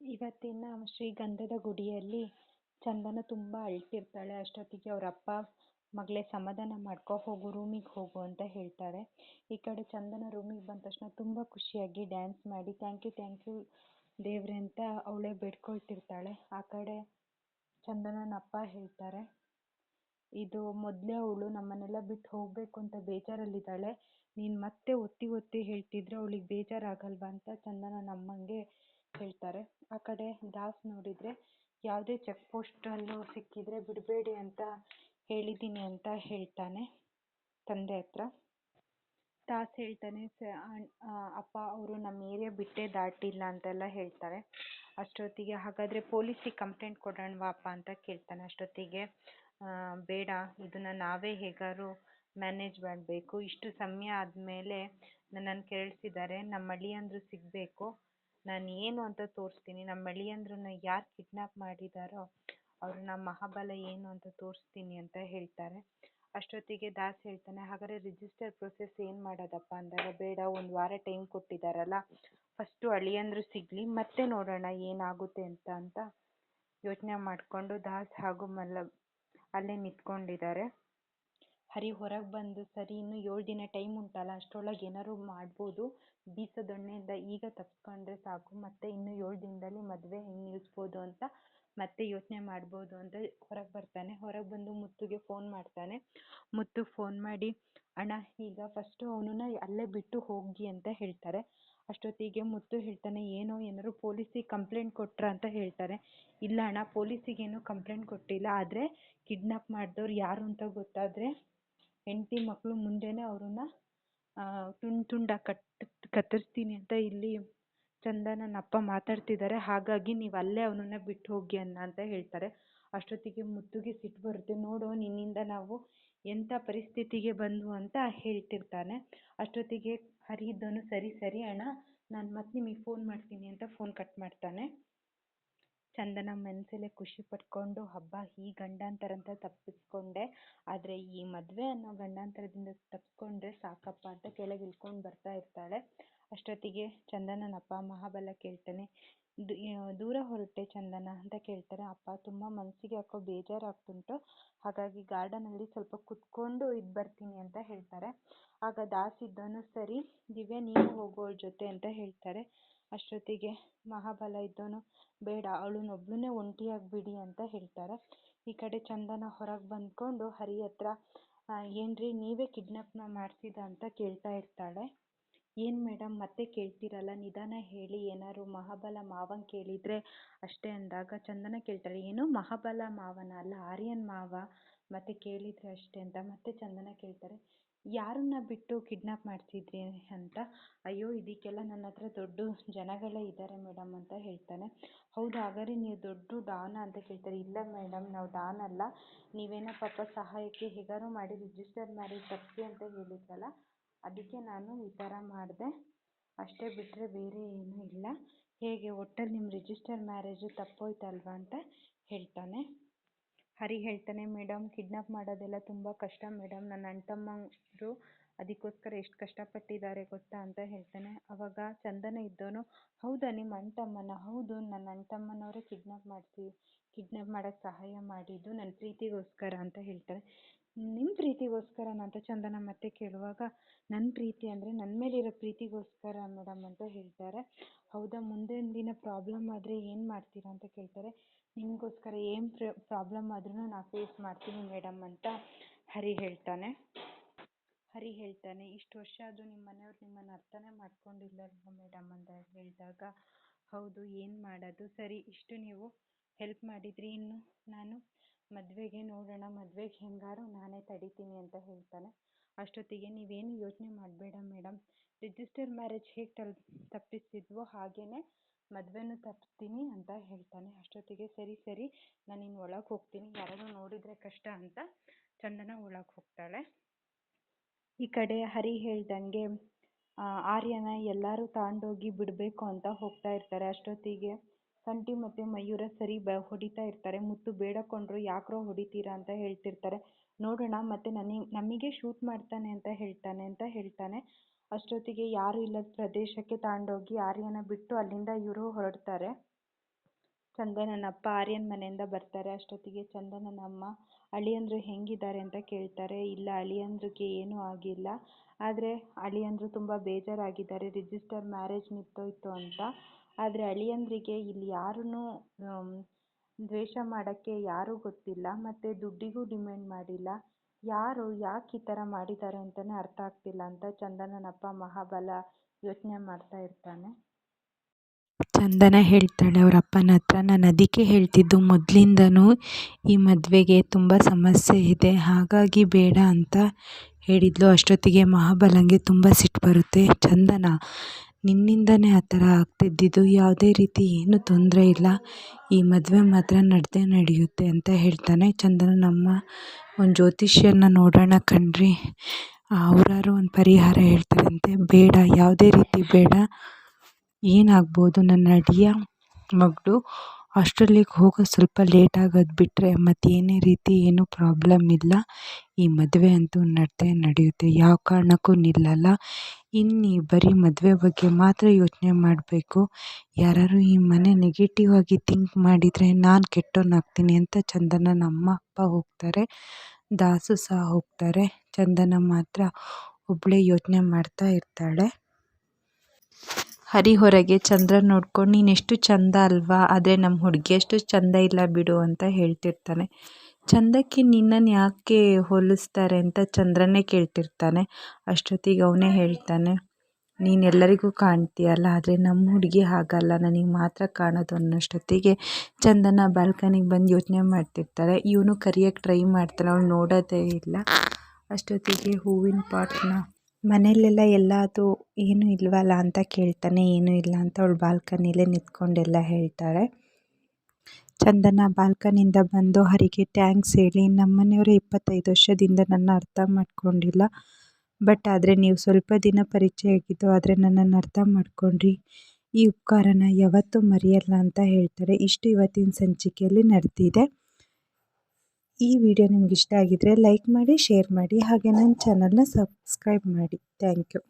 ಇವತ್ತಿನ ಶ್ರೀಗಂಧದ ಗುಡಿಯಲ್ಲಿ ಚಂದನ ತುಂಬ ಅಳ್ತಿರ್ತಾಳೆ. ಅಷ್ಟೊತ್ತಿಗೆ ಅವ್ರ ಅಪ್ಪ ಮಗಳೇ ಸಮಾಧಾನ ಮಾಡ್ಕೊ ಹೋಗು ರೂಮಿಗೆ ಹೋಗು ಅಂತ ಹೇಳ್ತಾರೆ. ಈ ಕಡೆ ಚಂದನ ರೂಮಿಗೆ ಬಂದ ತಕ್ಷಣ ತುಂಬ ಖುಷಿಯಾಗಿ ಡ್ಯಾನ್ಸ್ ಮಾಡಿ ಥ್ಯಾಂಕ್ ಯು ಥ್ಯಾಂಕ್ ಯು ದೇವ್ರೆ ಅಂತ ಅವಳೇ ಬೇಡ್ಕೊಳ್ತಿರ್ತಾಳೆ. ಆ ಕಡೆ ಚಂದನನ ಅಪ್ಪ ಹೇಳ್ತಾರೆ, ಇದು ಮೊದಲೇ ಅವಳು ನಮ್ಮನ್ನೆಲ್ಲ ಬಿಟ್ಟು ಹೋಗಬೇಕು ಅಂತ ಬೇಜಾರಲ್ಲಿದ್ದಾಳೆ. ನೀನು ಮತ್ತೆ ಒತ್ತಿ ಒತ್ತಿ ಹೇಳ್ತಿದ್ರೆ ಅವಳಿಗೆ ಬೇಜಾರಾಗಲ್ವಾ ಅಂತ ಚಂದನನ ಅಮ್ಮಂಗೆ ಹೇಳ್ತಾರೆ. ಆ ಕಡೆ ದಾಸ್ ನೋಡಿದರೆ ಯಾವುದೇ ಚೆಕ್ ಪೋಸ್ಟಲ್ಲೂ ಸಿಕ್ಕಿದರೆ ಬಿಡಬೇಡಿ ಅಂತ ಹೇಳಿದ್ದೀನಿ ಅಂತ ಹೇಳ್ತಾನೆ ತಂದೆ ಹತ್ರ. ದಾಸ್ ಹೇಳ್ತಾನೆ, ಸ ಅಪ್ಪ ಅವರು ನಮ್ಮ ಏರಿಯಾ ಬಿಟ್ಟೇ ದಾಟಿಲ್ಲ ಅಂತೆಲ್ಲ ಹೇಳ್ತಾರೆ. ಅಷ್ಟೊತ್ತಿಗೆ ಹಾಗಾದರೆ ಪೊಲೀಸಿಗೆ ಕಂಪ್ಲೇಂಟ್ ಕೊಡೋಣವಾ ಅಪ್ಪ ಅಂತ ಕೇಳ್ತಾನೆ. ಅಷ್ಟೊತ್ತಿಗೆ ಬೇಡ, ಇದನ್ನು ನಾವೇ ಹೇಗಾದ್ರು ಮ್ಯಾನೇಜ್ ಮಾಡಬೇಕು. ಇಷ್ಟು ಸಮಯ ಆದಮೇಲೆ ನನ್ನನ್ನು ಕೆರಳಿಸಿದ್ದಾರೆ ನಮ್ಮ ಅಳಿಯಂದಿರು ಸಿಗಬೇಕು. ನಾನು ಏನು ಅಂತ ತೋರಿಸ್ತೀನಿ. ನಮ್ಮ ಅಳಿಯಂದ್ರನ್ನ ಯಾರು ಕಿಡ್ನಾಪ್ ಮಾಡಿದಾರೋ ಅವ್ರನ್ನ ಮಹಾಬಲ ಏನು ಅಂತ ತೋರಿಸ್ತೀನಿ ಅಂತ ಹೇಳ್ತಾರೆ. ಅಷ್ಟೊತ್ತಿಗೆ ದಾಸ್ ಹೇಳ್ತಾನೆ, ಹಾಗಾದರೆ ರಿಜಿಸ್ಟರ್ ಪ್ರೊಸೆಸ್ ಏನು ಮಾಡೋದಪ್ಪ ಅಂದಾಗ ಬೇಡ, ಒಂದು ವಾರ ಟೈಮ್ ಕೊಟ್ಟಿದ್ದಾರಲ್ಲ ಫಸ್ಟು ಅಳಿಯಂದ್ರು ಸಿಗಲಿ, ಮತ್ತೆ ನೋಡೋಣ ಏನಾಗುತ್ತೆ ಅಂತ ಅಂತ ಯೋಚನೆ ಮಾಡಿಕೊಂಡು ದಾಸ್ ಹಾಗೂ ಮಲ್ಲ ಅಲ್ಲೇ ನಿಂತ್ಕೊಂಡಿದ್ದಾರೆ. ಹರಿ ಹೊರಗೆ ಬಂದು ಸರಿ ಇನ್ನು ಏಳು ದಿನ ಟೈಮ್ ಉಂಟಲ್ಲ, ಅಷ್ಟರೊಳಗೆ ಏನಾದ್ರು ಮಾಡ್ಬೋದು. ಬೀಸದೊಣ್ಣೆಯಿಂದ ಈಗ ತಪ್ಪಿಸ್ಕೊಂಡ್ರೆ ಸಾಕು. ಮತ್ತೆ ಇನ್ನು ಏಳು ದಿನದಲ್ಲಿ ಮದುವೆ ಹೆಂಗ್ ನಿಲ್ಲಿಸ್ಬೋದು ಅಂತ ಮತ್ತೆ ಯೋಚನೆ ಮಾಡ್ಬೋದು ಅಂತ ಹೊರಗೆ ಬರ್ತಾನೆ. ಹೊರಗೆ ಬಂದು ಮುತ್ತುಗೆ ಫೋನ್ ಮಾಡ್ತಾನೆ. ಮುತ್ತು ಫೋನ್ ಮಾಡಿ, ಅಣ್ಣ, ಈಗ ಫಸ್ಟು ಅವನನ್ನ ಅಲ್ಲೇ ಬಿಟ್ಟು ಹೋಗಿ ಅಂತ ಹೇಳ್ತಾರೆ. ಅಷ್ಟೊತ್ತಿಗೆ ಮುತ್ತು ಹೇಳ್ತಾನೆ, ಏನೋ ಏನಾದ್ರು ಪೊಲೀಸಿಗೆ ಕಂಪ್ಲೇಂಟ್ ಕೊಟ್ರ ಅಂತ ಹೇಳ್ತಾರೆ. ಇಲ್ಲ ಅಣ್ಣ ಪೊಲೀಸಿಗೇನು ಕಂಪ್ಲೇಂಟ್ ಕೊಟ್ಟಿಲ್ಲ. ಆದರೆ ಕಿಡ್ನಾಪ್ ಮಾಡಿದವ್ರು ಯಾರು ಅಂತ ಗೊತ್ತಾದರೆ ಹೆಂಡತಿ ಮಕ್ಕಳು ಮುಂದೆನೆ ಅವರನ್ನ ತುಂಡು ತುಂಡಾಗಿ ಕಟ್, ಕತ್ತರಿಸ್ತೀನಿ ಅಂತ ಇಲ್ಲಿ ಚಂದನನ ಅಪ್ಪ ಮಾತಾಡ್ತಿದ್ದಾರೆ. ಹಾಗಾಗಿ ನೀವು ಅಲ್ಲೇ ಅವನನ್ನ ಬಿಟ್ಟು ಹೋಗಿ ಅಣ್ಣ ಅಂತ ಹೇಳ್ತಾರೆ. ಅಷ್ಟೊತ್ತಿಗೆ ಮುತ್ತುಗೆ ಸಿಟ್ಟು ಬರುತ್ತೆ. ನೋಡು, ನಿನ್ನಿಂದ ನಾವು ಎಂಥ ಪರಿಸ್ಥಿತಿಗೆ ಬಂದು ಅಂತ ಹೇಳ್ತಿರ್ತಾನೆ. ಅಷ್ಟೊತ್ತಿಗೆ ಹರಿ ಇದ್ದವನು ಸರಿ ಸರಿ ಅಣ್ಣ, ನಾನು ಮತ್ತೆ ನಿಮಗೆ ಫೋನ್ ಮಾಡ್ತೀನಿ ಅಂತ ಫೋನ್ ಕಟ್ ಮಾಡ್ತಾನೆ. ಚಂದನ ಮನಸಲ್ಲೇ ಖುಷಿ ಪಟ್ಕೊಂಡು, ಹಬ್ಬ ಈ ಗಂಡಾಂತರ ತಪ್ಪಿಸ್ಕೊಂಡೆ. ಆದರೆ ಈ ಮದುವೆ ಅನ್ನೋ ಗಂಡಾಂತರದಿಂದ ತಪ್ಪಿಸ್ಕೊಂಡ್ರೆ ಸಾಕಪ್ಪ ಅಂತ ಕೆಳಗೆ ಇಳ್ಕೊಂಡು ಬರ್ತಾ ಇರ್ತಾಳೆ. ಅಷ್ಟೊತ್ತಿಗೆ ಚಂದನನ ಅಪ್ಪ ಮಹಾಬಲ ಕೇಳ್ತಾನೆ ದೂರ ಹೊರಟೆ ಚಂದನ ಅಂತ ಕೇಳ್ತಾರೆ. ಅಪ್ಪ ತುಂಬ ಮನಸ್ಸಿಗೆ ಯಾಕೋ ಬೇಜಾರಾಗ್ತುಂಟು. ಹಾಗಾಗಿ ಗಾರ್ಡನಲ್ಲಿ ಸ್ವಲ್ಪ ಕುತ್ಕೊಂಡು ಇದ್ ಬರ್ತೀನಿ ಅಂತ ಹೇಳ್ತಾರೆ. ಆಗ ದಾಸ್ ಇದ್ದವನು ಸರಿ, ದಿವ್ಯ, ನೀನು ಹೋಗು ಜೊತೆ ಅಂತ ಹೇಳ್ತಾರೆ. ಅಷ್ಟೊತ್ತಿಗೆ ಮಹಾಬಲ ಇದ್ದವನು, ಬೇಡ, ಅವಳನ್ನೊಬ್ಳನ್ನೇ ಒಂಟಿಯಾಗಿ ಬಿಡಿ ಅಂತ ಹೇಳ್ತಾರೆ. ಈ ಕಡೆ ಚಂದನ ಹೊರಗೆ ಬಂದ್ಕೊಂಡು ಹರಿ ಹತ್ರ ಏನ್ರಿ, ನೀವೇ ಕಿಡ್ನಾಪ್ನ ಮಾಡಿಸಿದ ಅಂತ ಕೇಳ್ತಾ ಇರ್ತಾಳೆ. ಏನು ಮೇಡಮ್ ಮತ್ತೆ ಕೇಳ್ತೀರಲ್ಲ, ನಿಧಾನ ಹೇಳಿ, ಏನಾದ್ರು ಮಹಾಬಲ ಮಾವನ್ ಕೇಳಿದರೆ ಅಷ್ಟೇ ಅಂದಾಗ ಚಂದನ ಕೇಳ್ತಾಳೆ, ಏನು, ಮಹಾಬಲ ಮಾವನ ಅಲ್ಲ, ಆರ್ಯನ್ ಮಾವ? ಮತ್ತೆ ಕೇಳಿದರೆ ಅಷ್ಟೇ ಅಂತ ಮತ್ತೆ ಚಂದನ ಕೇಳ್ತಾರೆ. ಯಾರನ್ನ ಬಿಟ್ಟು ಕಿಡ್ನಾಪ್ ಮಾಡಿಸಿದ್ರಿ ಅಂತ? ಅಯ್ಯೋ, ಇದಕ್ಕೆಲ್ಲ ನನ್ನ ಹತ್ರ ದೊಡ್ಡ ಜನಗಳೇ ಇದ್ದಾರೆ ಮೇಡಮ್ ಅಂತ ಹೇಳ್ತಾನೆ. ಹೌದಾ, ಹಾಗಾದ್ರೆ ನೀವು ದೊಡ್ಡ ಡಾನ್ ಅಂತ ಕೇಳ್ತಾರೆ. ಇಲ್ಲ ಮೇಡಮ್ ನಾವು ಡಾನ್ ಅಲ್ಲ. ನೀವೇನೋ ಪಾಪ ಸಹಾಯಕ್ಕೆ ಹೇಗಾದ್ರು ಮಾಡಿ ರಿಜಿಸ್ಟರ್ ಮ್ಯಾರೇಜ್ ತಪ್ಪಿಸಿ ಅಂತ ಹೇಳಿದ್ರಲ್ಲ, ಅದಕ್ಕೆ ನಾನು ಈ ಥರ ಮಾಡಿದೆ. ಅಷ್ಟೇ ಬಿಟ್ಟರೆ ಬೇರೆ ಏನೂ ಇಲ್ಲ. ಹೇಗೆ, ಒಟ್ಟಲ್ಲಿ ನಿಮ್ಮ ರಿಜಿಸ್ಟರ್ ಮ್ಯಾರೇಜು ತಪ್ಪೋಯ್ತಲ್ವಾ ಅಂತ ಹೇಳ್ತಾನೆ. ಹರಿ ಹೇಳ್ತಾನೆ ಮೇಡಮ್ ಕಿಡ್ನಾಪ್ ಮಾಡೋದೆಲ್ಲ ತುಂಬ ಕಷ್ಟ ಮೇಡಮ್ ನನ್ನ ಅಣ್ಣ ತಮ್ಮಂದಿರು ಅದಕ್ಕೋಸ್ಕರ ಎಷ್ಟು ಕಷ್ಟಪಟ್ಟಿದ್ದಾರೆ ಗೊತ್ತಾ ಅಂತ ಹೇಳ್ತಾನೆ. ಅವಾಗ ಚಂದನ ಇದ್ದವನು, ಹೌದಾ ನಿಮ್ಮ ಅಣ್ಣ ತಮ್ಮನ ಹೌದು, ನನ್ನ ಅಣ್ಣ ತಮ್ಮನವರೇ ಕಿಡ್ನಾಪ್ ಮಾಡಿಸಿ ಕಿಡ್ನಾಪ್ ಮಾಡೋಕ್ಕೆ ಸಹಾಯ ಮಾಡಿದ್ದು ನನ್ನ ಪ್ರೀತಿಗೋಸ್ಕರ, ಅಂತ ಹೇಳ್ತಾರೆ ನಿಮ್ಮ ಪ್ರೀತಿಗೋಸ್ಕರ ಅಂತ ಚಂದನ ಮತ್ತೆ ಕೇಳುವಾಗ ನನ್ನ ಪ್ರೀತಿ ಅಂದರೆ ನನ್ನ ಮೇಲಿರೋ ಪ್ರೀತಿಗೋಸ್ಕರ ಮೇಡಮ್ ಅಂತ ಹೇಳ್ತಾರೆ. ಹೌದಾ ಮುಂದಿನ ದಿನ ಪ್ರಾಬ್ಲಮ್ ಆದರೆ ಏನು ಮಾಡ್ತೀರಾ ಅಂತ ಕೇಳ್ತಾರೆ. ನಿಮಗೋಸ್ಕರ ಏನು ಪ್ರಾಬ್ಲಮ್ ಆದ್ರೂ ನಾನು ಫೇಸ್ ಮಾಡ್ತೀನಿ ಮೇಡಮ್ ಅಂತ ಹರಿ ಹೇಳ್ತಾನೆ. ಹರಿ ಹೇಳ್ತಾನೆ, ಇಷ್ಟು ವರ್ಷ ಅದು ನಿಮ್ಮ ಮನೆಯವ್ರು ನಿಮ್ಮನ್ನು ಅರ್ಥನೇ ಮಾಡ್ಕೊಂಡಿಲ್ಲಲ್ವ ಮೇಡಮ್ ಅಂತ ಹೇಳಿದಾಗ. ಹೌದು, ಏನು ಮಾಡೋದು? ಸರಿ, ಇಷ್ಟು ನೀವು ಹೆಲ್ಪ್ ಮಾಡಿದ್ರಿ ಇನ್ನು ನಾನು. ಮದುವೆಗೆ ನೋಡೋಣ, ಮದುವೆಗೆ ಹೆಂಗಾರು ನಾನೇ ತಡಿತೀನಿ ಅಂತ ಹೇಳ್ತಾನೆ. ಅಷ್ಟೊತ್ತಿಗೆ ನೀವೇನು ಯೋಚನೆ ಮಾಡಬೇಡ ಮೇಡಮ್ ರಿಜಿಸ್ಟರ್ ಮ್ಯಾರೇಜ್ ಹೇಗೆ ತಲ್, ತಪ್ಪಿಸ್ತಿದ್ವೋ ಹಾಗೆಯೇ ಮದುವೆನೂ ತಪ್ಪಿಸ್ತೀನಿ ಅಂತ ಹೇಳ್ತಾನೆ. ಅಷ್ಟೊತ್ತಿಗೆ ಸರಿ ಸರಿ, ನಾನು ಇನ್ನು ಒಳಗೆ ಹೋಗ್ತೀನಿ. ಯಾರಾದರೂ ನೋಡಿದರೆ ಕಷ್ಟ ಅಂತ ಚಂದನ ಒಳಗೆ ಹೋಗ್ತಾಳೆ. ಈ ಕಡೆ ಹರಿ ಹೇಳ್ದಂಗೆ ಆರ್ಯನ ಎಲ್ಲರೂ ತಗೊಂಡೋಗಿ ಬಿಡಬೇಕು ಅಂತ ಹೋಗ್ತಾ ಇರ್ತಾರೆ. ಅಷ್ಟೊತ್ತಿಗೆ ಕಂಠಿ ಮತ್ತು ಮಯೂರ ಸರಿ ಬ ಹೊಡಿತಾ ಇರ್ತಾರೆ. ಮುತ್ತು ಬೇಡಕೊಂಡ್ರು ಯಾಕ್ರೋ ಹೊಡಿತೀರಾ ಅಂತ ಹೇಳ್ತಿರ್ತಾರೆ. ನೋಡೋಣ, ಮತ್ತೆ ನನಗೆ ನಮಗೆ ಶೂಟ್ ಮಾಡ್ತಾನೆ ಅಂತ ಹೇಳ್ತಾನೆ ಅಂತ ಹೇಳ್ತಾನೆ. ಅಷ್ಟೊತ್ತಿಗೆ ಯಾರೂ ಇಲ್ಲದ ಪ್ರದೇಶಕ್ಕೆ ತಗೊಂಡೋಗಿ ಆರ್ಯನ ಬಿಟ್ಟು ಅಲ್ಲಿಂದ ಇವರು ಹೊರಡ್ತಾರೆ. ಚಂದನನಪ್ಪ ಆರ್ಯನ್ ಮನೆಯಿಂದ ಬರ್ತಾರೆ. ಅಷ್ಟೊತ್ತಿಗೆ ಚಂದನನಮ್ಮ, ಅಳಿಯಂದ್ರು ಹೆಂಗಿದ್ದಾರೆ ಅಂತ ಕೇಳ್ತಾರೆ. ಇಲ್ಲ, ಅಳಿಯಂದ್ರಿಗೆ ಏನೂ ಆಗಿಲ್ಲ. ಆದರೆ ಅಳಿಯಂದ್ರು ತುಂಬ ಬೇಜಾರಾಗಿದ್ದಾರೆ. ರಿಜಿಸ್ಟರ್ ಮ್ಯಾರೇಜ್ ನಿಂತೋಯ್ತು ಅಂತ. ಆದರೆ ಅಳಿಯಂದ್ರಿಗೆ ಇಲ್ಲಿ ಯಾರನ್ನೂ ದ್ವೇಷ ಮಾಡೋಕ್ಕೆ ಯಾರೂ ಗೊತ್ತಿಲ್ಲ, ಮತ್ತು ದುಡ್ಡಿಗೂ ಡಿಮ್ಯಾಂಡ್ ಮಾಡಿಲ್ಲ. ಯಾರು, ಯಾಕೆ ಈ ಥರ ಮಾಡಿದ್ದಾರೆ ಅಂತಲೇ ಅರ್ಥ ಆಗ್ತಿಲ್ಲ ಅಂತ ಚಂದನನಪ್ಪ ಮಹಾಬಲ ಯೋಚನೆ ಮಾಡ್ತಾ ಇರ್ತಾನೆ. ಚಂದನ ಹೇಳ್ತಾಳೆ, ಅವ್ರ ಅಪ್ಪನ ಹತ್ರ ನಾನು ಅದಕ್ಕೆ ಹೇಳ್ತಿದ್ದು ಮೊದಲಿಂದನೂ ಈ ಮದುವೆಗೆ ತುಂಬ ಸಮಸ್ಯೆ ಇದೆ, ಹಾಗಾಗಿ ಬೇಡ ಅಂತ ಹೇಳಿದ್ಲು. ಅಷ್ಟೊತ್ತಿಗೆ ಮಹಾಬಲಂಗೆ ತುಂಬ ಸಿಟ್ಟು ಬರುತ್ತೆ. ಚಂದನ ನಿನ್ನಿಂದನೇ ಆ ಥರ ಆಗ್ತಿದ್ದಿದ್ದು. ಯಾವುದೇ ರೀತಿ ಏನೂ ತೊಂದರೆ ಇಲ್ಲ. ಈ ಮದುವೆ ಮಾತ್ರ ನಡೆದೇ ನಡೆಯುತ್ತೆ ಅಂತ ಹೇಳ್ತಾನೆ ಚಂದನಮ್ಮ ಒಂದು ಜ್ಯೋತಿಷ್ಯನ ನೋಡೋಣ ಕಣ್ರಿ. ಅವರಾರು ಒಂದು ಪರಿಹಾರ ಹೇಳ್ತಾರಂತೆ. ಬೇಡ, ಯಾವುದೇ ರೀತಿ ಬೇಡ. ಏನಾಗ್ಬೋದು ನನ್ನ ಅಡಿಯ ಮಗಳು ಆಸ್ಟ್ರೇಲಿಯಾಗೆ ಹೋಗೋದು ಸ್ವಲ್ಪ ಲೇಟ್ ಆಗೋದು ಬಿಟ್ಟರೆ ಮತ್ತೇನೇ ರೀತಿ ಏನೂ ಪ್ರಾಬ್ಲಮ್ ಇಲ್ಲ. ಈ ಮದುವೆ ಅಂತೂ ನಡೆದೇ ನಡೆಯುತ್ತೆ. ಯಾವ ಕಾರಣಕ್ಕೂ ನಿಲ್ಲಲ್ಲ. ಇನ್ನು ಬರೀ ಮದುವೆ ಬಗ್ಗೆ ಮಾತ್ರ ಯೋಚನೆ ಮಾಡಬೇಕು. ಯಾರಾದ್ರು ಈ ಮನೆ ನೆಗೆಟಿವ್ ಆಗಿ ಥಿಂಕ್ ಮಾಡಿದರೆ ನಾನು ಕೆಟ್ಟವನಾಗ್ತೀನಿ ಅಂತ ಚಂದನ ನಮ್ಮ ಅಪ್ಪ ಹೋಗ್ತಾರೆ. ದಾಸು ಸಹ ಹೋಗ್ತಾರೆ. ಚಂದನ ಮಾತ್ರ ಒಬ್ಬಳೇ ಯೋಚನೆ ಮಾಡ್ತಾ ಇರ್ತಾಳೆ. ಹರಿ ಹೊರಗೆ ಚಂದ್ರ ನೋಡ್ಕೊಂಡು, ನೀನು ಎಷ್ಟು ಚಂದ ಅಲ್ವಾ? ಆದರೆ ನಮ್ಮ ಹುಡುಗಿ ಅಷ್ಟು ಚಂದ ಇಲ್ಲ ಬಿಡು ಅಂತ ಹೇಳ್ತಿರ್ತಾನೆ. ಚಂದಕ್ಕೆ ನಿನ್ನನ್ನು ಯಾಕೆ ಹೋಲಿಸ್ತಾರೆ ಅಂತ ಚಂದ್ರನೇ ಕೇಳ್ತಿರ್ತಾನೆ. ಅಷ್ಟೊತ್ತಿಗೆ ಅವನೇ ಹೇಳ್ತಾನೆ, ನೀನು ಎಲ್ಲರಿಗೂ ಕಾಣ್ತೀಯಲ್ಲ, ಆದರೆ ನಮ್ಮ ಹುಡುಗಿ ಹಾಗಲ್ಲ. ನನಗೆ ಮಾತ್ರ ಕಾಣೋದು ಅನ್ನೋಷ್ಟೊತ್ತಿಗೆ ಚಂದನ ಬಾಲ್ಕನಿಗೆ ಬಂದು ಯೋಚನೆ ಮಾಡ್ತಿರ್ತಾರೆ. ಇವನು ಕರಿಯೋಕ್ಕೆ ಟ್ರೈ ಮಾಡ್ತಾನೆ, ಅವಳು ನೋಡೋದೇ ಇಲ್ಲ. ಅಷ್ಟೊತ್ತಿಗೆ ಹೂವಿನ ಪಾಟ್ನ ಮನೆಯಲ್ಲೆಲ್ಲ ಎಲ್ಲ ಅದು ಏನೂ ಇಲ್ವಲ್ಲ ಅಂತ ಕೇಳ್ತಾನೆ, ಏನೂ ಇಲ್ಲ ಅಂತ ಅವಳು ಬಾಲ್ಕನಿಲೇ ನಿಂತ್ಕೊಂಡೆಲ್ಲ ಹೇಳ್ತಾಳೆ. ಚಂದನ ಬಾಲ್ಕನಿಯಿಂದ ಬಂದು ಹರಿಗೆ, ಥ್ಯಾಂಕ್ಸ್ ಹೇಳಿ. ನಮ್ಮ ಮನೆಯವರೇ ಇಪ್ಪತ್ತೈದು ವರ್ಷದಿಂದ ನನ್ನ ಅರ್ಥ ಮಾಡ್ಕೊಂಡಿಲ್ಲ. ಬಟ್ ಆದರೆ ನೀವು ಸ್ವಲ್ಪ ದಿನ ಪರಿಚಯ ಆಗಿದ್ದು ಆದರೆ ನನ್ನನ್ನು ಅರ್ಥ ಮಾಡ್ಕೊಂಡ್ರಿ. ಈ ಉಪಕಾರನ ಯಾವತ್ತೂ ಮರೆಯಲ್ಲ ಅಂತ ಹೇಳ್ತಾರೆ ಇಷ್ಟು ಇವತ್ತಿನ ಸಂಚಿಕೆಯಲ್ಲಿ ನಡೆದಿದೆ. ಈ ವಿಡಿಯೋ ನಿಮ್ಗೆ ಇಷ್ಟ ಆಗಿದ್ರೆ ಲೈಕ್ ಮಾಡಿ ಶೇರ್ ಮಾಡಿ, ಹಾಗೆ ನನ್ನ ಚಾನಲ್ನ ಸಬ್ಸ್ಕ್ರೈಬ್ ಮಾಡಿ. Thank you